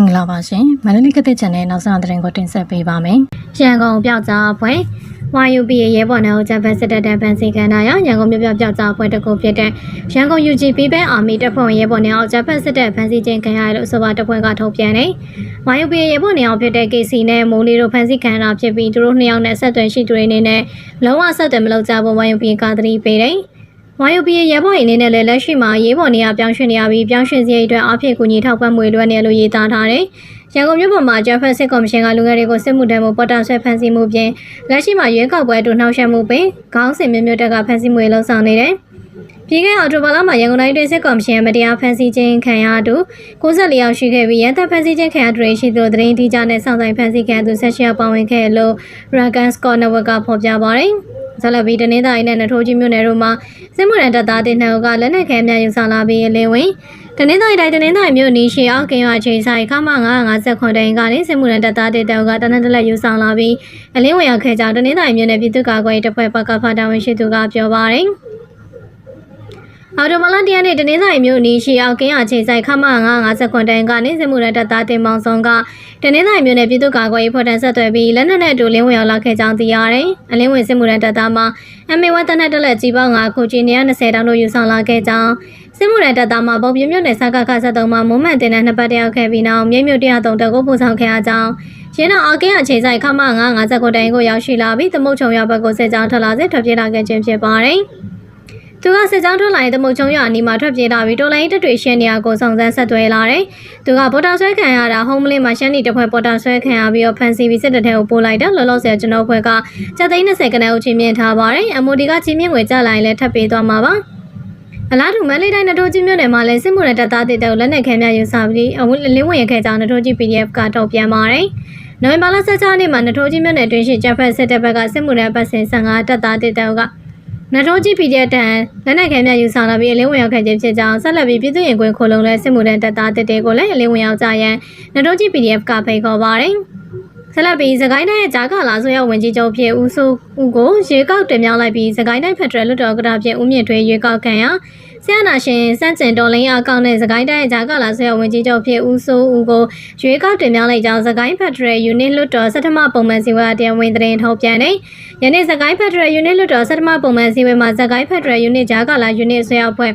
င်္ဂလာပါရှင်မန္တလေးကတဲ့ channel နောက်ဆုံးသတင်းကိုတင်ဆက်ပေးပါမယ်ရန်ကုန်ပြောက်ကြားအဖွဲ့ YUP ရဲ့ရဲဘော်နယ်ကိုဂျပန်စစ်တပ်တပန်စီကန်နာရရန်ကုန်မြို့ပြောက်ပြောက်ကြားအဖွဲ့တစ်ခုဖြစ်တဲ့ရန်ကုန် UGP ဘဲအာမီတပ်ဖွဲ့ဝင်ရဲဘော်နယ်အောင်ဂျပန်စစ်တပ်ဖန်စီခြင်းခံရတယ်လို့အဆိုပါတပ်ဖွဲ့ကထုတ်ပြန်တယ်။ YUP ရဲ့ရဲဘော်နယ်အောင်ဖြစ်တဲ့ KC နဲ့မိုးလီတို့ဖန်စီခံရတာဖြစ်ပြီးသူတို့နှစ်ယောက်နဲ့ဆက်သွယ်ရှိသူတွေအနေနဲ့လုံးဝဆက်သွယ်မလုပ်ကြဖို့ YUP ကသတိပေးတယ်။ YUP ရဲ့ရဲဘော်အနေနဲ့လည်းလက်ရှိမှာရဲဘော်နေရာပြောင်းရွှေ့နေရပြီးပြောင်းရွှေ့စရိတ်အတွက်အဖြစ်ကူညီထောက်ပံ့မှုတွေလွှဲနေလို့ရေးသားထားတယ်။ရန်ကုန်မြို့ပေါ်မှာဂျဖက်စစ်ကော်မရှင်ကလူငယ်တွေကိုစစ်မှုထမ်းမှုပေါ်တာဆွဲဖမ်းဆီးမှုပြင်လက်ရှိမှာရွေးကောက်ပွဲတူနှောက်ယှက်မှုပင်ခေါင်းစဉ်မျိုးမျိုးတက်ကဖမ်းဆီးမှုတွေလှုံ့ဆော်နေတယ်။ပြည်ခဲ့အော်တိုဘာလမှာရန်ကုန်တိုင်းဒေသစစ်ကော်မရှင်ရဲ့မတရားဖမ်းဆီးခြင်းခံရသူ94ယောက်ရှိခဲ့ပြီးရန်တပ်ဖမ်းဆီးခြင်းခံရသူတွေရှိသူသတင်းတိကျနဲ့စောင့်ဆိုင်ဖမ်းဆီးခံရသူဆက်ရှိယောက်ပါဝင်ခဲ့လို့ Ragan Scott Network ကဖော်ပြပါတယ်။ ဇလဘီတနင်္သာရီနဲ့နထိုးကြီးမြို့နယ်တို့မှာစစ်မှုရန်တပ်သားတင်နှံကလက်နက်ခဲများယူဆောင်လာပြီးလင်းဝင်တနင်္သာရီတိုင်းတနင်္သာရီမြို့နီးရှိအောင်ကင်ရွာချိန်ဆိုင်ခမ959တိုင်ကနေစစ်မှုရန်တပ်သားတင်တောက်ကတနက်တလက်ယူဆောင်လာပြီးအလင်းဝင်ရောက်ခဲ့ကြောင်းတနင်္သာရီမြို့နယ်ပြည်သူ့ကာကွယ်ရေးတပ်ဖွဲ့ပကဖတာဝန်ရှိသူကပြောပါတယ်။ အော်တိုမလန်တရနေ့တနင်္သာရီမြို့နီးရှိအောင်ကင်းရချိန်ဆိုင်ခမ959တိုင်ကနေစစ်မှုရန်တပ်သားတင်မောင်ဆောင်ကတနင်္သာရီမြို့နယ်ပြည်သူ့ကာကွယ်ရေးဖော်တန်းဆက်သွယ်ပြီးလက်နက်နဲ့အတူလင်းဝင်ရောက်လာခဲ့ကြောင်းသိရတယ်။အလင်းဝင်စစ်မှုရန်တပ်သားမှာ MA1 တနက်တက်လက်ကြီးပေါင်း9ခုချင်း120တောင်းတို့ယူဆောင်လာခဲ့ကြောင်းစစ်မှုရန်တပ်သားမှာပုံပြမြို့နယ်စကားခ73မှာမုံမှန်တင်တဲ့နှစ်ပတ်တယောက်ခဲ့ပြီးနောက်မြိတ်မြို့103တက်ကိုပို့ဆောင်ခဲ့ရကြောင်းရင်းတော့အကင်းအချိန်ဆိုင်ခမ959တိုင်ကိုရောက်ရှိလာပြီးသမုတ်ချုံရဘက်ကိုစစ်ကြောင်းထလာစစ်ထွက်ပြေးလာခဲ့ခြင်းဖြစ်ပါတယ်။ သူကစစ်ကြောင်းထွက်လာတဲ့တမုတ်ချုံရအနီးမှာထွက်ပြေးလာပြီးတော်လိုင်းတက်တွေရှင်းနေရကိုစုံစမ်းဆက်သွယ်လာတယ်။သူကပေါ်တာဆွဲခံရတာဟုံးမလေးမှာရှမ်းနီတစ်ဖွဲ့ပေါ်တာဆွဲခံရပြီးတော့ဖန်စီပြီးစစ်တပ်ထဲကိုပို့လိုက်တယ်လောလောဆယ်ကျွန်တော်ဖွဲ့ကစက်သိန်း20ခန်းကိုချင်းမြင့်ထားပါတယ်။ MOD ကချင်းမြင့်ငွေကြလာရင်လည်းထပ်ပေးသွားမှာပါ။အလားတူမန္တလေးတိုင်းနထိုးကြီးမြို့နယ်မှာလည်းစစ်မှုရတပ်သားတွေတက်လက်နက်ခဲများယူဆပြီးအဝလင်းဝင်ရခဲ့ကြောင်းနထိုးကြီး PDF ကထုတ်ပြန်ပါတယ်။နိုဝင်ဘာလ16ရက်နေ့မှာနထိုးကြီးမြို့နယ်တွင်ရှိဂျပန်စစ်တပ်ဘက်ကစစ်မှုရပတ်စဉ်15တပ်သားတွေတက် ကနထိုးကြီး PDF တန်လက်နက်ခဲများယူဆောင်လာပြီးအလင်းဝင်ရောက်ခဲ့ခြင်းဖြစ်ကြောင်းဆက်လက်ပြီးပြည်သူ့ရင်ခွင်ခိုလုံလဲစစ်မှုရတပ်သားတွေတွေကိုလည်းအလင်းဝင်ရောက်ကြရန်နထိုးကြီး PDF ကဖိတ်ခေါ်ပါတယ်။ဆက်လက်ပြီးစကိုင်းတိုင်းရဲ့ဂျာကာလာဆိုရဝင်ကြီးချုပ်ဖြစ်ဦးစိုးဦးကိုရေကောက်တင်မြောက်လိုက်ပြီးစကိုင်းတိုင်းဖက်ဒရယ်လွှတ်တော်ကတာဖြစ်ဦးမြင့်ထွေးရေကောက်ခံရ ဆရာနာရှင်စန့်ကျင်တော်လင်းအကောင့်နဲ့စကိုင်းတိုင်းရဲ့ဂျာကာလာဆိုရဝင်ကြီးချုပ်ဖြစ်ဦးစိုးဦးကိုရေကောက်တင်မြောက်လိုက်ကြောင်းစကိုင်းဖက်ဒရယ်ယူနစ်လွှတ်တော်စက်ထမပုံမှန်စီဝါတရားဝင်သတင်းထုတ်ပြန်တယ်။ယနေ့စကိုင်းဖက်ဒရယ်ယူနစ်လွှတ်တော်စက်ထမပုံမှန်စီဝါမှာစကိုင်းဖက်ဒရယ်ယူနစ်ဂျာကာလာယူနစ်ဆွေရောက်ဖွဲ့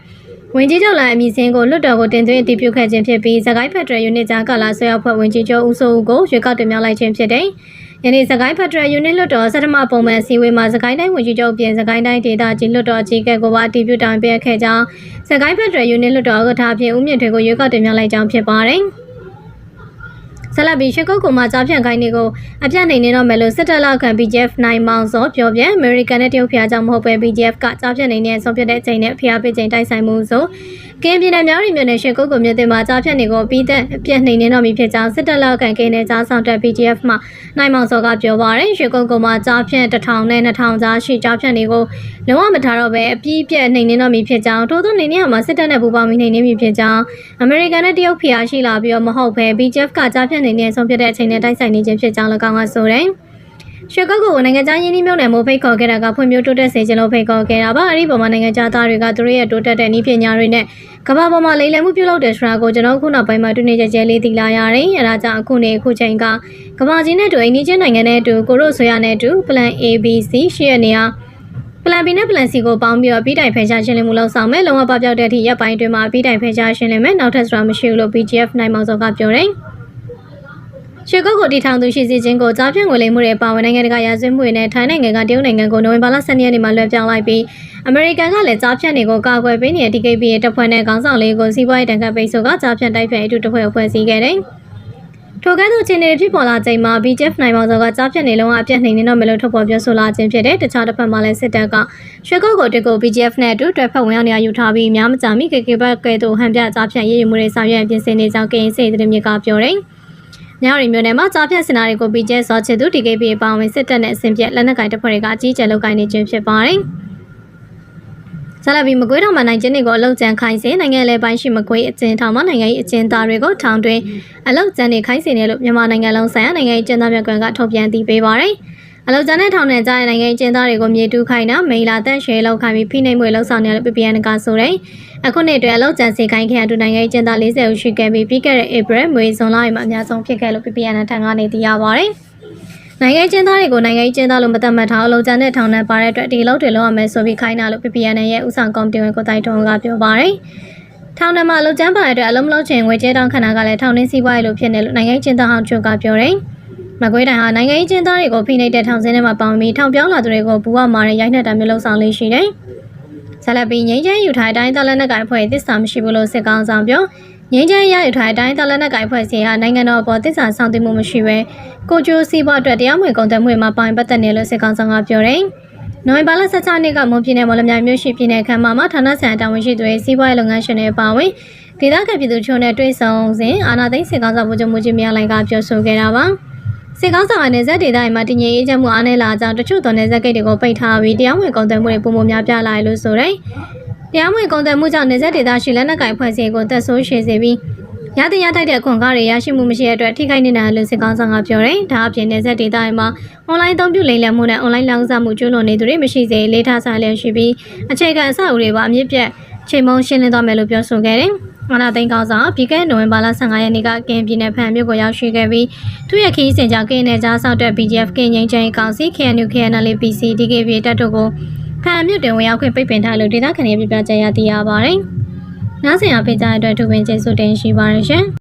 ဝင်ကြီးချုပ်လာအမည်စင်းကိုလွတ်တော်ကိုတင်သွင်းအတည်ပြုခဲ့ခြင်းဖြစ်ပြီးစကိုင်းဖက်ဒရယ်ယူနစ်ကြားကလာဆွေရောက်ဖွဲ့ဝင်ကြီးချုပ်ဦးစိုးဦးကိုရွေးကောက်တင်မြှောက်လိုက်ခြင်းဖြစ်တယ်။ ယနေ့စကိုင်းဖက်ဒရယ်ယူနစ်လွတ်တော်စထမပုံမှန်စီဝေးမှာစကိုင်းတိုင်းဝင်ကြီးချုပ်ပြင်စကိုင်းတိုင်းဒေသကြီးလွတ်တော်ကြီးကဲကိုပါအတည်ပြုတိုင်ပေးခဲ့ကြောင်းစကိုင်းဖက်ဒရယ်ယူနစ်လွတ်တော်ဥက္ကဋ္ဌဖြစ်ဦးမြင့်ထွေကိုရွေးကောက်တင်မြှောက်လိုက်ကြောင်းဖြစ်ပါတယ်။ ဆက်လက်ပြီးရှစ်ကုတ်ကူမှာကြားဖြန့်ခိုင်းတွေကိုအပြတ်နိုင်နေတော့မယ်လို့စစ်တပ်လောက်ခံ BGF နိုင်မောင်စောပြောပြန် American နဲ့တရုတ်ဖျားကြောင့်မဟုတ်ပဲ BGF ကကြားဖြန့်နေတဲ့ဆုံးဖြတ်တဲ့အချိန်နဲ့ဖျားပေးချိန်တိုက်ဆိုင်မှုဆိုကင်းပြည်နယ်မြောက်ရီမြို့နယ်ရှစ်ကုတ်ကူမြို့တင်မှာကြားဖြန့်နေကိုပြီးတဲ့အပြတ်နိုင်နေတော့မည်ဖြစ်ကြောင်းစစ်တပ်လောက်ခံကင်းနဲ့ကြားဆောင်တဲ့ BGF မှနိုင်မောင်စောကပြောပါတယ်ရှစ်ကုတ်ကူမှာကြားဖြန့်1000နဲ့2000ကြားရှိကြားဖြန့်တွေကိုလုံးဝမထားတော့ပဲအပြည့်ပြတ်နိုင်နေတော့မည်ဖြစ်ကြောင်းထို့သောနေနေရာမှာစစ်တပ်နဲ့ပူးပေါင်းပြီးနိုင်နေမည်ဖြစ်ကြောင်း American နဲ့တရုတ်ဖျားရှိလာပြီးတော့မဟုတ်ပဲ BGF ကကြားဖြန့်နေတဲ့ဆုံးဖြတ်တဲ့အချိန်နဲ့တိုက်ဆိုင်နေခြင်းဖြစ်ကြောင်း၎င်းကဆိုတယ်။ရွှေကုတ်ကိုနိုင်ငံခြားရင်းနှီးမြှုပ်နှံမှုဖိတ်ခေါ်ခဲ့တာကဖွံ့ဖြိုးတိုးတက်စေခြင်းလို့ဖိတ်ခေါ်ခဲ့တာပါ။အဲဒီပေါ်မှာနိုင်ငံခြားသားတွေကသူတို့ရဲ့တိုးတက်တဲ့နည်းပညာတွေနဲ့ကမ္ဘာပေါ်မှာလိမ်လည်မှုပြုလုပ်တဲ့ဆိုတာကိုကျွန်တော်ခုနောက်ပိုင်းမှာတွေ့နေကြကြလေးသိလာရတယ်။အဲဒါကြောင့်အခုနေအခုချိန်ကကမ္ဘာကြီးနဲ့တူအိန္ဒိချင်းနိုင်ငံနဲ့တူကိုရိုဆိုရနဲ့တူ Plan ABC ရှိရနေအောင်ပလန်ပီနဲ့ပလန်စီကိုပေါင်းပြီးတော့ပြီးတိုင်ဖယ်ရှားရှင်းလင်းမှုလုပ်ဆောင်မယ်။လုံဝပပျောက်တဲ့အထိရပ်ပိုင်းတွင်မှာပြီးတိုင်ဖယ်ရှားရှင်းလင်းမယ်။နောက်ထပ်ဆိုတာမရှိဘူးလို့ BGF နိုင်မောင်စောကပြောတယ်။ ရွှေကုတ်ကိုတီထောင်သူရှိစီချင်းကိုကြားဖြန့်ငွေလိမ်မှုတွေပါဝင်နိုင်ငံတကာရာဇဝတ်မှုတွေနဲ့ထိုင်းနိုင်ငံကတရုတ်နိုင်ငံကိုနိုဝင်ဘာလ12ရက်နေ့မှာလွှဲပြောင်းလိုက်ပြီးအမေရိကန်ကလည်းကြားဖြန့်တွေကိုကာကွယ်ပေးနေတဲ့ TKP ရဲ့တပ်ဖွဲ့နဲ့ခေါင်းဆောင်လေးကိုစီးပွားရေးတန်ခတ်ပိတ်ဆို့ကကြားဖြန့်တိုက်ဖျက်အတူတစ်ဖွဲ့ဖွဲ့စည်းခဲ့တယ်။ထိုကဲ့သို့အခြေအနေဖြစ်ပေါ်လာချိန်မှာ BJF နိုင်မောင်စောကကြားဖြတ်နေလုံးဝအပြတ်နေနေတော့မလို့ထုတ်ဖော်ပြောဆိုလာခြင်းဖြစ်တဲ့တခြားတစ်ဖက်မှာလည်းစစ်တပ်ကရွှေကုတ်ကိုတက်ကို BJF နဲ့အတူတွဲဖက်ဝင်ရောက်နေရယူထားပြီးများမကြာမိ KK ဘက်ကဲ့သို့ဟန်ပြကြားဖြတ်ရေးယူမှုတွေဆောင်ရွက်ပြင်ဆင်နေကြောင်းကရင်စေသတင်းမြစ်ကပြောတယ်။ ညရီမျိုးနယ်မှာကြားဖြတ်စင်နာတွေကို BJ စောချစ်သူ TKP အပါအဝင်စစ်တပ်နဲ့အစဉ်ပြက်လက်နက်ကိုင်တပ်ဖွဲ့တွေကအကြီးအကျယ်လုပ်ကိုင်နေခြင်းဖြစ်ပါတယ်။ဆလာဘီမကွေးထောင်မှာနိုင်ကျင်းတွေကိုအလုတ်ကျန်ခိုင်းစေနိုင်ငံလေပိုင်းရှိမကွေးအကျဉ်းထောင်မှာနိုင်ငံရေးအကျဉ်းသားတွေကိုထောင်တွင်အလုတ်ကျန်တွေခိုင်းစေတယ်လို့မြန်မာနိုင်ငံလုံးဆိုင်ရာနိုင်ငံရေးကျဉ်းသားများကွန်ကထုတ်ပြန်တည်ပေးပါရယ် အလောက်ကျန်တဲ့ထောင်နယ်ကြားနိုင်ငံကျင်းသားတွေကိုမြေတူးခိုင်းတာမိလာတက်ရွှေလောက်ခိုင်းပြီးဖိနှိပ်မှုလှုပ်ဆောင်နေတယ်လို့ PPN ကဆိုတယ်အခုနှစ်အတွက်အလောက်ကျန်စေခိုင်းခင်အတူနိုင်ငံကျင်းသား40ဦးရှိခဲ့ပြီးပြီးခဲ့တဲ့ April မွေဇွန်လမှာအများဆုံးဖြစ်ခဲ့လို့ PPN ထံကနေသိရပါတယ်နိုင်ငံကျင်းသားတွေကိုနိုင်ငံကျင်းသားလို့မသတ်မှတ်ထားအလောက်ကျန်တဲ့ထောင်နယ်ပါတဲ့အတွက်ဒီလောက်တွေလောက်ရမယ်ဆိုပြီးခိုင်းတာလို့ PPN ရဲ့ဥဆောင်ကော်မတီဝင်ကိုတိုက်ထွန်းကပြောပါတယ်ထောင်ထဲမှာအလုပ်ကျန်းပါတဲ့အတွက်အလုံးမလုံးချင်ငွေကြေးတောင်းခဏကလည်းထောင်နှင်းစီးပွားရေးလိုဖြစ်နေလို့နိုင်ငံချင်းသားဟောင်းချုပ်ကပြောတယ်။ မကွေးတိုင်းဟာနိုင်ငံရေးချင်းသားတွေကိုဖိနှိပ်တဲ့ထောင်စင်းထဲမှာပေါင်ပြီးထောင်ပြောင်းလာသူတွေကိုဘူဝမာတဲ့ရိုက်နှက်တာမျိုးလှုပ်ဆောင်လေးရှိတယ်။ဆက်လက်ပြီးငိမ့်ချမ်းယူထားတဲ့အတိုင်းသားလက်နက်ကိုင်ဖွဲ့သစ္စာမရှိဘူးလို့စစ်ကောင်ဆောင်ပြောငိမ့်ချမ်းရယူထားတဲ့အတိုင်းသားလက်နက်ကိုင်ဖွဲ့စီဟာနိုင်ငံတော်အပေါ်သစ္စာဆောင်တည်မှုမရှိဘဲကိုကျိုးစီးပွားအတွက်တရားမဝင်ကုန်သွယ်မှုတွေမှာပိုင်ပတ်သက်နေလို့စစ်ကောင်ဆောင်ကပြောတယ်။နိုဝင်ဘာလ16ရက်နေ့ကမွန်ပြည်နယ်မော်လမြိုင်မြို့ရှိပြည်နယ်ခမ်းမမှာဌာနဆိုင်ရာတာဝန်ရှိသူတွေစီးပွားရေးလုပ်ငန်းရှင်တွေပါဝင်ဒေသခံပြည်သူချို့နဲ့တွေ့ဆုံစဉ်အာနာသိန်းစစ်ကောင်ဆောင်ဗိုလ်ချုပ်မှုကြီးများလိုင်ကပြောဆိုခဲ့တာပါ စစ်ကောင်ဆောင်အနေနဲ့ဒေသမှာတည်ငြိမ်အေးချမ်းမှုအားနည်းလာကြောင်းတချို့သောနယ်စပ်ဂိတ်တွေကိုပိတ်ထားပြီးတရားဝင်ကုန်သွယ်မှုတွေပုံမများပြားလာတယ်လို့ဆိုတယ်တရားဝင်ကုန်သွယ်မှုကြောင့်နယ်စပ်ဒေသရှိလက်နက်ကိုင်ဖွဲ့စည်းကိုတက်ဆိုးရှည်စေပြီးရတဲ့ရထိုက်တဲ့ခွန်ကားတွေရရှိမှုမရှိတဲ့အတွက်ထိခိုက်နေတာလို့စစ်ကောင်ဆောင်ကပြောတယ်။ဒါအပြင်နယ်စပ်ဒေသတွေမှာအွန်လိုင်းအသုံးပြုလိမ်လည်မှုနဲ့အွန်လိုင်းလောင်းစားမှုကျူးလွန်နေသူတွေမရှိစေလေးထားဆိုင်လျက်ရှိပြီးအခြေခံအဆောက်အဦတွေပါအမြင့်ပြတ်ချိန်မုံရှင်းလင်းသွားမယ်လို့ပြောဆိုခဲ့တယ်။ မနာသိန်းကောင်းဆောင်ပြီးခဲ့တဲ့နိုဝင်ဘာလ15ရက်နေ့ကကင်ပြည်နယ်ဖန်မြို့ကိုရောက်ရှိခဲ့ပြီးသူ့ရဲ့ခီးစဉ်ကြောင့်ကင်းနယ်ကြားဆောက်တဲ့ BGF ကင်းငိမ့်ချင်းကောင်စီ KNU KNL PC DKB တပ်တို့ကိုဖန်မြို့တင်ဝင်ရောက်ခွင့်ပိတ်ပင်ထားလို့ဒေသခံတွေပြပြကြရသိရပါတယ်။နားဆင်အားပေးကြတဲ့အတွက်သူပင်ကျေးဇူးတင်ရှိပါတယ်ရှင်။